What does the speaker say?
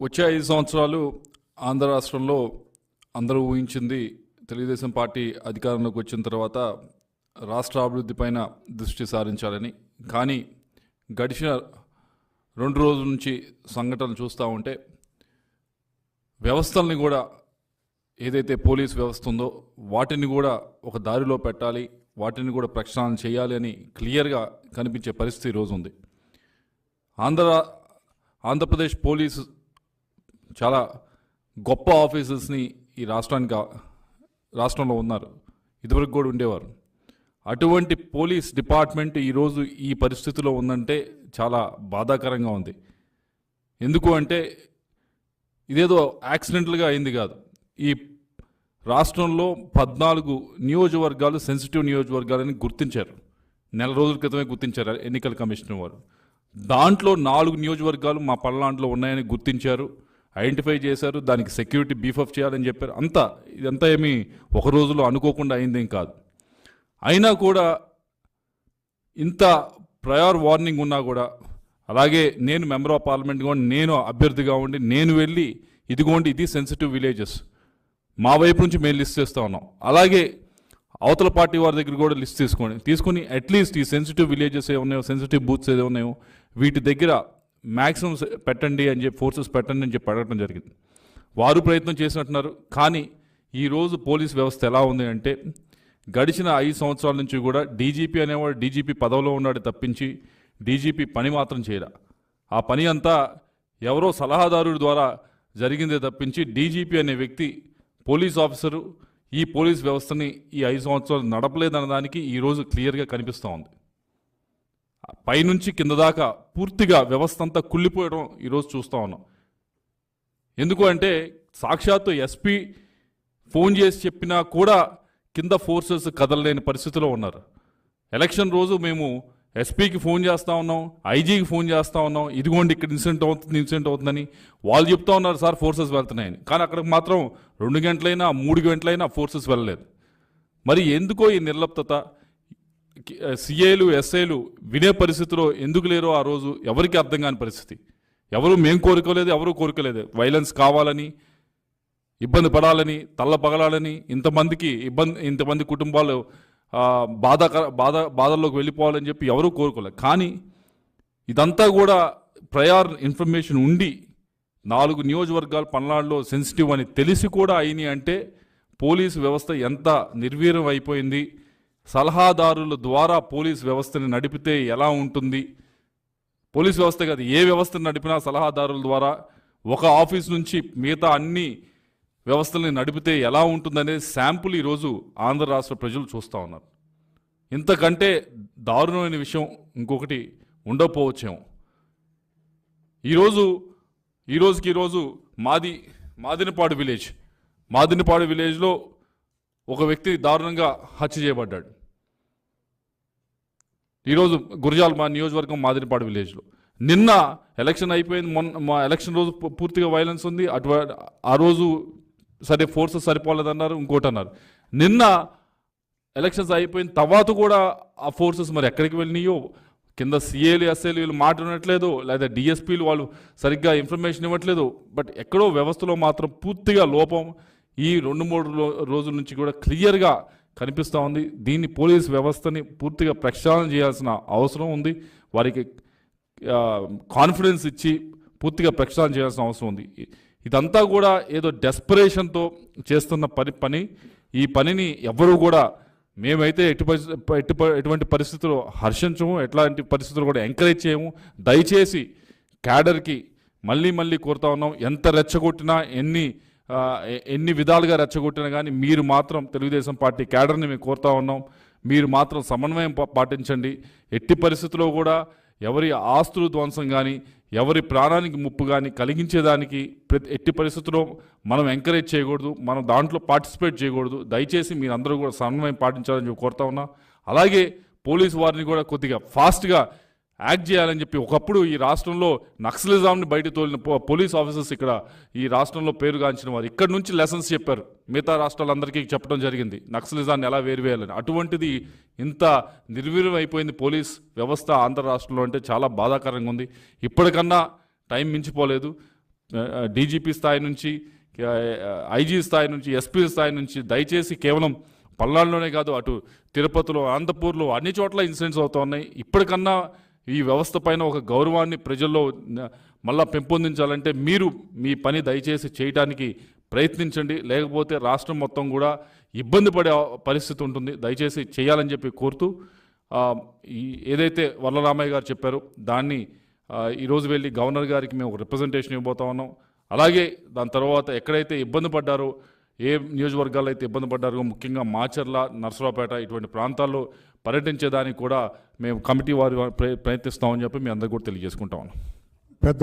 వచ్చే ఐదు సంవత్సరాలు ఆంధ్ర రాష్ట్రంలో అందరూ ఊహించింది తెలుగుదేశం పార్టీ అధికారంలోకి వచ్చిన తర్వాత రాష్ట్ర అభివృద్ధి పైన దృష్టి సారించాలని. కానీ గడిచిన రెండు రోజుల నుంచి సంఘటనలు చూస్తూ ఉంటే వ్యవస్థల్ని కూడా ఏదైతే పోలీస్ వ్యవస్థ ఉందో వాటిని కూడా ఒక దారిలో పెట్టాలి వాటిని కూడా ప్రక్షాళన చేయాలి అని క్లియర్గా కనిపించే పరిస్థితి ఈరోజు ఉంది. ఆంధ్ర ఆంధ్రప్రదేశ్ పోలీసు చాలా గొప్ప ఆఫీసర్స్ని ఈ రాష్ట్రానికి రాష్ట్రంలో ఉన్నారు. ఇదివరకు కూడా ఉండేవారు. అటువంటి పోలీస్ డిపార్ట్మెంట్ ఈరోజు ఈ పరిస్థితిలో ఉందంటే చాలా బాధాకరంగా ఉంది. ఎందుకు అంటే ఇదేదో యాక్సిడెంటల్గా అయింది కాదు. ఈ రాష్ట్రంలో పద్నాలుగు నియోజకవర్గాలు సెన్సిటివ్ నియోజకవర్గాలని గుర్తించారు. నెల రోజుల క్రితమే గుర్తించారు ఎన్నికల కమిషనర్ వారు. దాంట్లో నాలుగు నియోజకవర్గాలు మా పల్నాడులో ఉన్నాయని గుర్తించారు. ఐడెంటిఫై చేశారు దానికి సెక్యూరిటీ బీఫ్ చేయాలని చెప్పారు. అంతా ఇదంతా ఏమీ ఒక రోజులో అనుకోకుండా అయిందేం కాదు. అయినా కూడా ఇంత ప్రయర్ వార్నింగ్ ఉన్నా కూడా అలాగే నేను మెంబర్ ఆఫ్ పార్లమెంట్ కూడా నేను అభ్యర్థిగా ఉండి నేను వెళ్ళి ఇదిగోండి ఇది సెన్సిటివ్ విలేజెస్. మా వైపు నుంచి మేము లిస్ట్ చేస్తూ ఉన్నాం. అలాగే అవతల పార్టీ వారి దగ్గర కూడా లిస్ట్ తీసుకోండి. తీసుకుని అట్లీస్ట్ ఈ సెన్సిటివ్ విలేజెస్ ఏమున్నాయో సెన్సిటివ్ బూత్స్ ఏదో ఉన్నాయో వీటి దగ్గర మ్యాక్సిమం పెట్టండి అని చెప్పి ఫోర్సెస్ పెట్టండి అని చెప్పి అడగడం జరిగింది. వారు ప్రయత్నం చేసినట్టున్నారు. కానీ ఈరోజు పోలీస్ వ్యవస్థ ఎలా ఉంది అంటే గడిచిన ఐదు సంవత్సరాల నుంచి కూడా డీజీపీ అనేవాడు డీజీపీ పదవిలో ఉన్నాడు తప్పించి డీజీపీ పని మాత్రం చేయరా ఆ పని అంతా ఎవరో సలహాదారుడి ద్వారా జరిగిందే తప్పించి డీజీపీ అనే వ్యక్తి పోలీస్ ఆఫీసరు ఈ పోలీస్ వ్యవస్థని ఈ ఐదు సంవత్సరాలు నడపలేదన్న దానికి ఈరోజు క్లియర్గా కనిపిస్తూ ఉంది. పైనుంచి కింద దాకా పూర్తిగా వ్యవస్థ అంతా కుళ్ళిపోయడం ఈరోజు చూస్తూ ఉన్నాం. ఎందుకు అంటే సాక్షాత్తు ఎస్పీ ఫోన్ చేసి చెప్పినా కూడా కింద ఫోర్సెస్ కదలలేని పరిస్థితిలో ఉన్నారు. ఎలక్షన్ రోజు మేము ఎస్పీకి ఫోన్ చేస్తూ ఉన్నాం ఐజీకి ఫోన్ చేస్తూ ఉన్నాం. ఇదిగోండి ఇక్కడ ఇన్సిడెంట్ అవుతుంది ఇన్సిడెంట్ అవుతుందని వాళ్ళు చెప్తా ఉన్నారు సార్ ఫోర్సెస్ వెళ్తున్నాయని. కానీ అక్కడికి మాత్రం రెండు గంటలైనా మూడు గంటలైనా ఫోర్సెస్ వెళ్ళలేదు. మరి ఎందుకో ఈ నిర్లప్తత? సిఏలు ఎస్ఐలు వినే పరిస్థితిలో ఎందుకు లేరో ఆ రోజు ఎవరికి అర్థం కాని పరిస్థితి. ఎవరు మేము కోరుకోలేదు ఎవరు కోరుకోలేదు. వైలెన్స్ కావాలని ఇబ్బంది పడాలని తల్ల పగలాలని ఇంతమందికి ఇబ్బంది ఇంతమంది కుటుంబాలు బాధాకర బాధ బాధల్లోకి వెళ్ళిపోవాలని చెప్పి ఎవరూ కోరుకోలేదు కానీ ఇదంతా కూడా ప్రయార్ ఇన్ఫర్మేషన్ ఉండి నాలుగు నియోజకవర్గాలు పల్నాడులో సెన్సిటివ్ అని తెలిసి కూడా అయినాయి అంటే పోలీసు వ్యవస్థ ఎంత నిర్వీర్యం అయిపోయింది సలహాదారుల ద్వారా పోలీస్ వ్యవస్థని నడిపితే ఎలా ఉంటుంది? పోలీస్ వ్యవస్థ కాదు ఏ వ్యవస్థను నడిపినా సలహాదారుల ద్వారా ఒక ఆఫీస్ నుంచి మిగతా అన్ని వ్యవస్థల్ని నడిపితే ఎలా ఉంటుందనే శాంపుల్ ఈరోజు ఆంధ్ర రాష్ట్ర ప్రజలు చూస్తూ ఉన్నారు. ఇంతకంటే దారుణమైన విషయం ఇంకొకటి ఉండకపోవచ్చేమో. ఈరోజు ఈ రోజుకి ఈరోజు మాది మాదినపాడు విలేజ్. మాదినపాడు విలేజ్లో ఒక వ్యక్తి దారుణంగా హత్య చేయబడ్డాడు. ఈరోజు గురజాల మా నియోజకవర్గం మాదిరిపాడు విలేజ్లో. నిన్న ఎలక్షన్ అయిపోయింది మొన్న మా ఎలక్షన్ రోజు పూర్తిగా వైలెన్స్ ఉంది అటు ఆ రోజు సరే ఫోర్సెస్ సరిపోలేదన్నారు ఇంకోటి అన్నారు నిన్న ఎలక్షన్స్ అయిపోయిన తర్వాత కూడా ఆ ఫోర్సెస్ మరి ఎక్కడికి వెళ్ళినాయో కింద సీఏలు ఎస్ఏలు వీళ్ళు మాట వినట్లేదు లేదా డిఎస్పీలు వాళ్ళు సరిగ్గా ఇన్ఫర్మేషన్ ఇవ్వట్లేదు బట్ ఎక్కడో వ్యవస్థలో మాత్రం పూర్తిగా లోపం ఈ రెండు మూడు రోజుల నుంచి కూడా క్లియర్గా కనిపిస్తూ ఉంది. దీన్ని పోలీస్ వ్యవస్థని పూర్తిగా ప్రక్షాళన చేయాల్సిన అవసరం ఉంది. వారికి కాన్ఫిడెన్స్ ఇచ్చి పూర్తిగా ప్రక్షాళన చేయాల్సిన అవసరం ఉంది. ఇదంతా కూడా ఏదో డెస్పరేషన్తో చేస్తున్న పని పని. ఈ పనిని ఎవరూ కూడా మేమైతే ఎటు ఎటు ఎటువంటి పరిస్థితుల్లో హర్షించము ఎట్లాంటి పరిస్థితులు కూడా ఎంకరేజ్ చేయము. దయచేసి క్యాడర్కి మళ్ళీ మళ్ళీ కోరుతా ఉన్నాం. ఎంత రెచ్చగొట్టినా ఎన్ని ఎన్ని విధాలుగా రెచ్చగొట్టినా కానీ మీరు మాత్రం తెలుగుదేశం పార్టీ క్యాడర్ని మేము కోరుతా ఉన్నాం. మీరు మాత్రం సమన్వయం పాటించండి. ఎట్టి పరిస్థితుల్లో కూడా ఎవరి ఆస్తులు ధ్వంసం కానీ ఎవరి ప్రాణానికి ముప్పు కానీ కలిగించేదానికి ప్రతి ఎట్టి పరిస్థితుల్లో మనం ఎంకరేజ్ చేయకూడదు. మనం దాంట్లో పార్టిసిపేట్ చేయకూడదు. దయచేసి మీరందరూ కూడా సమన్వయం పాటించాలని చెప్పి కోరుతా ఉన్నా. అలాగే పోలీసు వారిని కూడా కొద్దిగా ఫాస్ట్గా యాక్ట్ చేయాలని చెప్పి ఒకప్పుడు ఈ రాష్ట్రంలో నక్సలిజాంని బయట తోలిన పో- పోలీస్ ఆఫీసర్స్ ఇక్కడ ఈ రాష్ట్రంలో పేరుగాంచిన వారు. ఇక్కడ నుంచి లెసన్స్ చెప్పారు. మిగతా రాష్ట్రాలందరికీ చెప్పడం జరిగింది. నక్సలిజాన్ని ఎలా వేరువేయాలని. అటువంటిది ఇంత నిర్వీర్యం అయిపోయింది పోలీస్ వ్యవస్థ ఆంధ్ర రాష్ట్రంలో అంటే చాలా బాధాకరంగా ఉంది. ఇప్పటికన్నా టైం మించిపోలేదు. డీజీపీ స్థాయి నుంచి ఐజీ స్థాయి నుంచి ఎస్పీ స్థాయి నుంచి దయచేసి కేవలం పల్నాడులోనే కాదు అటు తిరుపతిలో అనంతపూర్లో అన్ని చోట్ల ఇన్సిడెంట్స్ అవుతూ ఉన్నాయి. ఇప్పటికన్నా ఈ వ్యవస్థ పైన ఒక గౌరవాన్ని ప్రజల్లో మళ్ళా పెంపొందించాలంటే మీరు మీ పని దయచేసి చేయటానికి ప్రయత్నించండి. లేకపోతే రాష్ట్రం మొత్తం కూడా ఇబ్బంది పడే పరిస్థితి ఉంటుంది. దయచేసి చేయాలని చెప్పి కోరుతూ ఏదైతే వల్లరామయ్య గారు చెప్పారో దాన్ని ఈరోజు వెళ్ళి గవర్నర్ గారికి మేము ఒక రిప్రజెంటేషన్ ఇవ్వబోతా ఉన్నాం. అలాగే దాని తర్వాత ఎక్కడైతే ఇబ్బంది పడ్డారో ఏ నియోజకవర్గాల్లో అయితే ఇబ్బంది పడ్డారో ముఖ్యంగా మాచర్ల నర్సరావుపేట ఇటువంటి ప్రాంతాల్లో పర్యటించేదానికి కూడా మేము కమిటీ వారి ప్ర- ప్రయత్నిస్తామని చెప్పి మీ అందరికీ కూడా తెలియజేసుకుంటాం పెద్ద